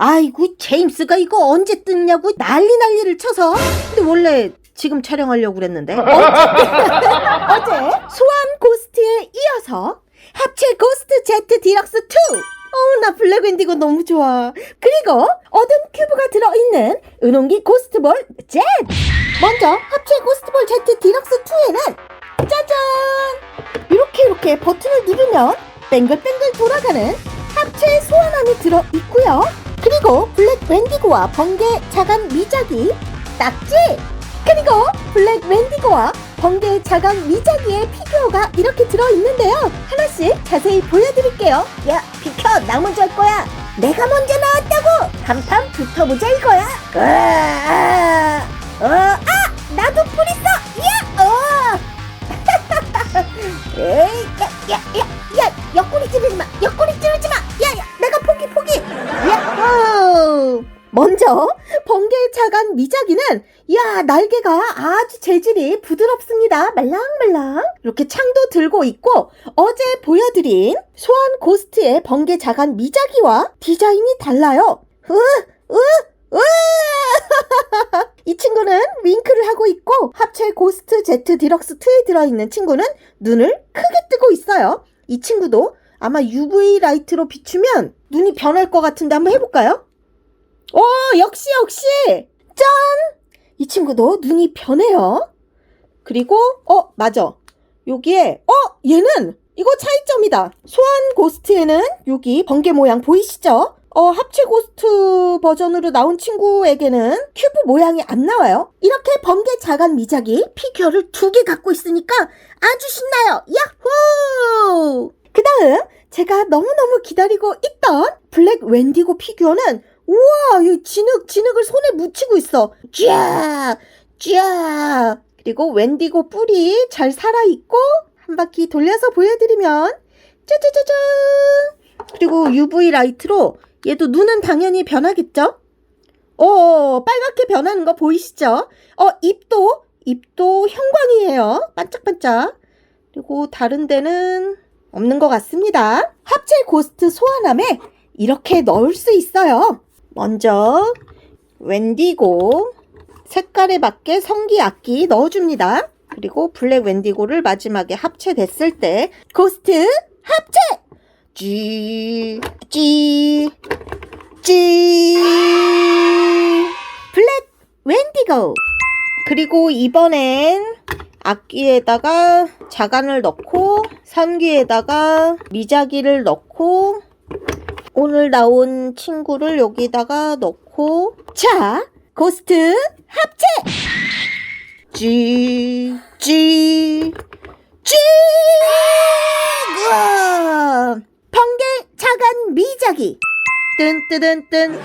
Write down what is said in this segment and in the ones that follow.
아이고 제임스가 이거 언제 뜯냐고 난리 난리를 쳐서. 근데 원래 지금 촬영하려고 그랬는데 어제, 어제 소환 고스트에 이어서 합체 고스트 제트 디럭스 2 어우 나 블랙 윈디고 너무 좋아. 그리고 어둠 큐브가 들어있는 은홍기 고스트볼 젯 먼저 합체 고스트볼 제트 디럭스 2에는 짜잔! 이렇게 이렇게 버튼을 누르면 뱅글뱅글 돌아가는 블랙 웬디고와 번개 자간 미자기 딱지! 그리고 블랙 웬디고와 번개 자간 미자기의 피규어가 이렇게 들어있는데요. 하나씩 자세히 보여드릴게요. 야 비켜! 나 먼저 할 거야! 내가 먼저 나왔다고! 한판 붙어보자 이거야! 으아, 어, 아! 나도 풀 있어! 야 어. 에이 야 야 야 야 옆구리 찌르지 마! 옆 먼저 번개 자간 미자기는 야 날개가 아주 재질이 부드럽습니다. 말랑말랑. 이렇게 창도 들고 있고 어제 보여드린 소환 고스트의 번개 자간 미자기와 디자인이 달라요. 으으으! 이 친구는 윙크를 하고 있고 합체 고스트 제트 디럭스 2에 들어있는 친구는 눈을 크게 뜨고 있어요. 이 친구도 아마 UV 라이트로 비추면 눈이 변할 것 같은데 한번 해볼까요? 오, 역시, 역시! 짠! 이 친구도 눈이 변해요. 그리고, 어, 맞아. 여기에, 어, 얘는, 이거 차이점이다. 소환 고스트에는 여기 번개 모양 보이시죠? 어, 합체 고스트 버전으로 나온 친구에게는 큐브 모양이 안 나와요. 이렇게 번개 자간 미자기 피규어를 두 개 갖고 있으니까 아주 신나요. 야호! 그 다음, 제가 너무너무 기다리고 있던 블랙 웬디고 피규어는 우와, 이 진흙, 진흙을 손에 묻히고 있어. 쥐야, 쥐야. 그리고 웬디고 뿔이 잘 살아있고, 한 바퀴 돌려서 보여드리면, 짜자자잔. 그리고 UV 라이트로, 얘도 눈은 당연히 변하겠죠? 어, 빨갛게 변하는 거 보이시죠? 어, 입도, 입도 형광이에요. 반짝반짝. 그리고 다른 데는 없는 것 같습니다. 합체 고스트 소환함에 이렇게 넣을 수 있어요. 먼저 웬디고 색깔에 맞게 성기 악기 넣어줍니다. 그리고 블랙 웬디고를 마지막에 합체됐을 때 고스트 합체! 쥐, 쥐, 쥐 블랙 웬디고 그리고 이번엔 악기에다가 자간을 넣고 선기에다가 미자기를 넣고 오늘 나온 친구를 여기다가 넣고 자 고스트 합체! G G 우와! 번개 자간 미자기 뜬뜨든뜬.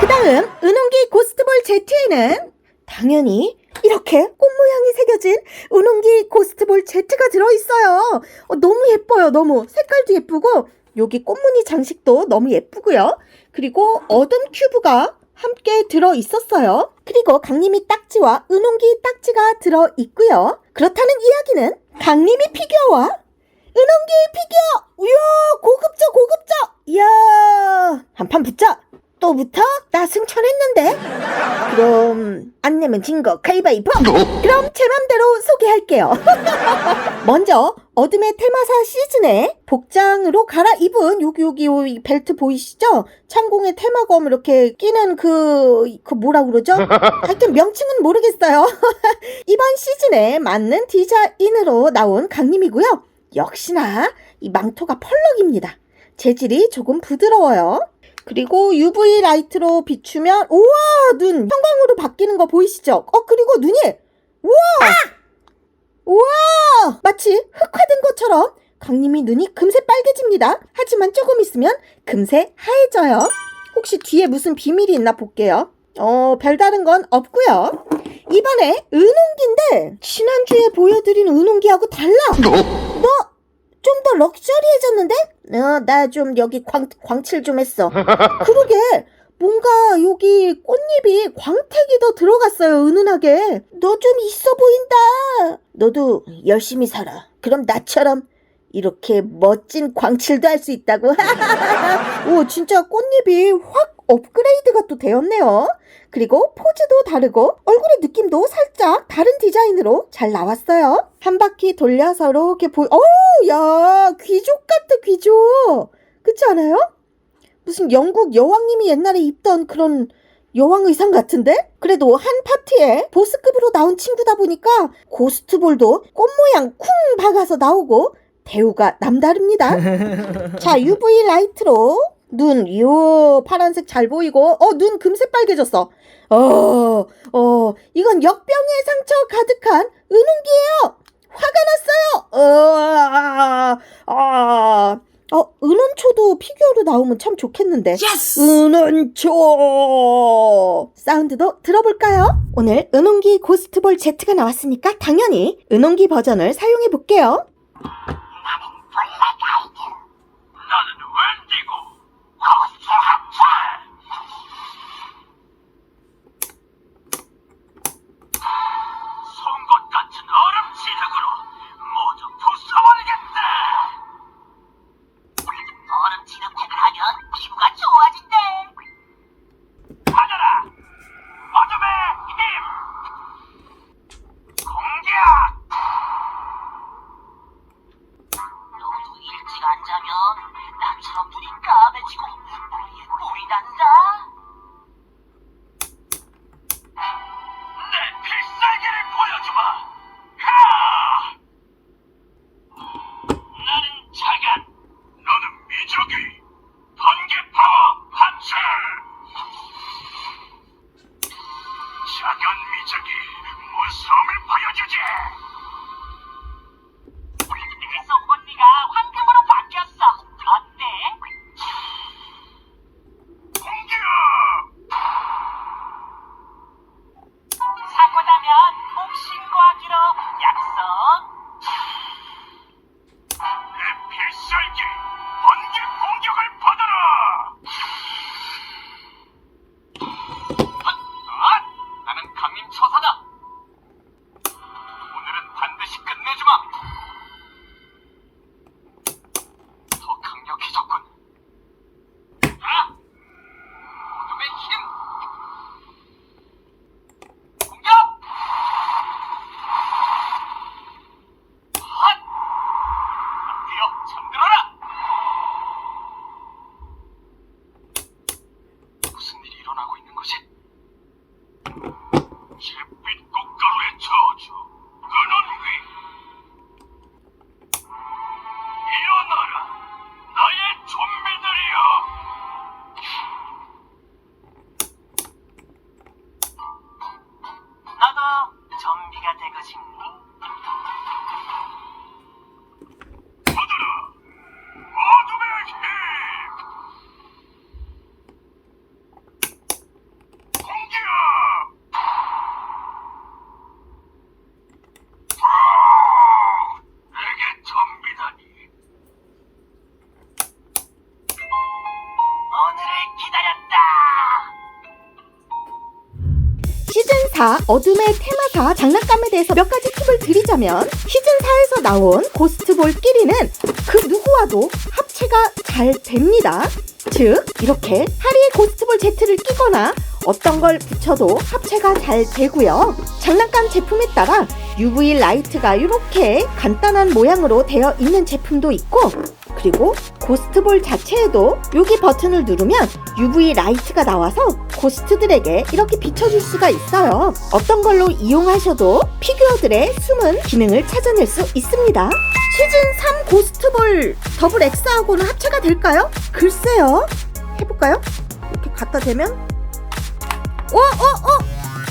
그 다음 은홍기 고스트볼 Z에는 당연히 이렇게 꽃 모양이 새겨진 은홍기 고스트볼 Z가 들어있어요. 어, 너무 예뻐요 너무. 색깔도 예쁘고 여기 꽃무늬 장식도 너무 예쁘고요. 그리고 어둠 큐브가 함께 들어 있었어요. 그리고 강림이 딱지와 은홍기 딱지가 들어 있고요. 그렇다는 이야기는 강림이 피규어와 은홍기 피규어! 이야, 고급져, 고급져! 이야, 한판 붙자! 또 붙어? 나 승천했는데? 그럼, 안 내면 진 거 가위바위보! 그럼 제 맘대로 소개할게요. 먼저, 어둠의 테마사 시즌에 복장으로 갈아입은 여기 벨트 보이시죠? 창공에 테마검 이렇게 끼는 그, 그 뭐라 그러죠? 하여튼 명칭은 모르겠어요. 이번 시즌에 맞는 디자인으로 나온 강림이고요. 역시나 이 망토가 펄럭입니다. 재질이 조금 부드러워요. 그리고 UV 라이트로 비추면 우와 눈 형광으로 바뀌는 거 보이시죠? 어 그리고 눈이 우와 우와 마치 흑화된 것처럼 강림이 눈이 금세 빨개집니다. 하지만 조금 있으면 금세 하얘져요. 혹시 뒤에 무슨 비밀이 있나 볼게요. 어 별다른 건 없고요. 이번에 은홍기인데 지난주에 보여드린 은홍기하고 달라. 너 좀 더 럭셔리해졌는데? 어, 나 좀 여기 광, 광칠 좀 했어. 그러게, 뭔가 여기 꽃잎이 광택이 더 들어갔어요, 은은하게. 너 좀 있어 보인다. 너도 열심히 살아. 그럼 나처럼 이렇게 멋진 광칠도 할 수 있다고. 오, 진짜 꽃잎이 확 업그레이드가 또 되었네요. 그리고 포즈도 다르고 얼굴의 느낌도 살짝 다른 디자인으로 잘 나왔어요. 한 바퀴 돌려서 이렇게 보이, 어우, 야, 귀족 같아, 귀족. 그렇지 않아요? 무슨 영국 여왕님이 옛날에 입던 그런 여왕 의상 같은데? 그래도 한 파티에 보스급으로 나온 친구다 보니까 고스트볼도 꽃 모양 쿵 박아서 나오고 대우가 남다릅니다. 자, UV 라이트로 눈, 요 파란색 잘 보이고, 어, 눈 금세 빨개졌어. 어, 어, 이건 역병의 상처 가득한 은홍기예요. 화가 났어요. 어, 아, 아, 어, 은원초도 피규어로 나오면 참 좋겠는데. 은원초! 사운드도 들어볼까요? 오늘 은홍기 고스트볼 Z가 나왔으니까 당연히 은홍기 버전을 사용해 볼게요. 나는 웬디고 고스트 합체 4 어둠의 테마사 장난감에 대해서 몇 가지 팁을 드리자면 시즌 4에서 나온 고스트볼끼리는 그 누구와도 합체가 잘 됩니다. 즉 이렇게 하리의 고스트볼 Z를 끼거나 어떤 걸 붙여도 합체가 잘 되고요. 장난감 제품에 따라 UV 라이트가 이렇게 간단한 모양으로 되어 있는 제품도 있고 그리고 고스트볼 자체에도 여기 버튼을 누르면 UV 라이트가 나와서 고스트들에게 이렇게 비춰줄 수가 있어요. 어떤 걸로 이용하셔도 피규어들의 숨은 기능을 찾아낼 수 있습니다. 시즌 3 고스트볼 더블 X하고는 합체가 될까요? 글쎄요. 해볼까요? 이렇게 갖다 대면 어, 어, 어!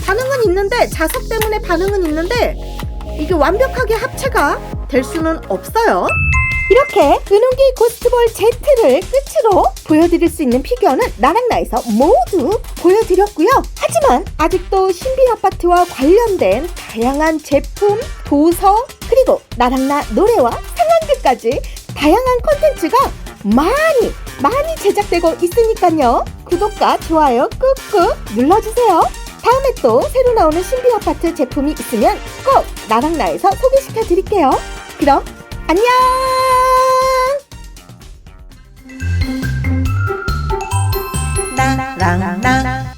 반응은 있는데 자석 때문에 반응은 있는데 이게 완벽하게 합체가 될 수는 없어요. 이렇게 은홍기 고스트볼 Z를 끝으로 보여드릴 수 있는 피규어는 나랑 나에서 모두 보여드렸고요. 하지만 아직도 신비 아파트와 관련된 다양한 제품, 도서, 그리고 나랑 나 노래와 상황들까지 다양한 콘텐츠가 많이 많이 제작되고 있으니까요. 구독과 좋아요 꾹꾹 눌러주세요. 다음에 또 새로 나오는 신비 아파트 제품이 있으면 꼭 나랑 나에서 소개시켜 드릴게요. 그럼 안녕! 나 랑랑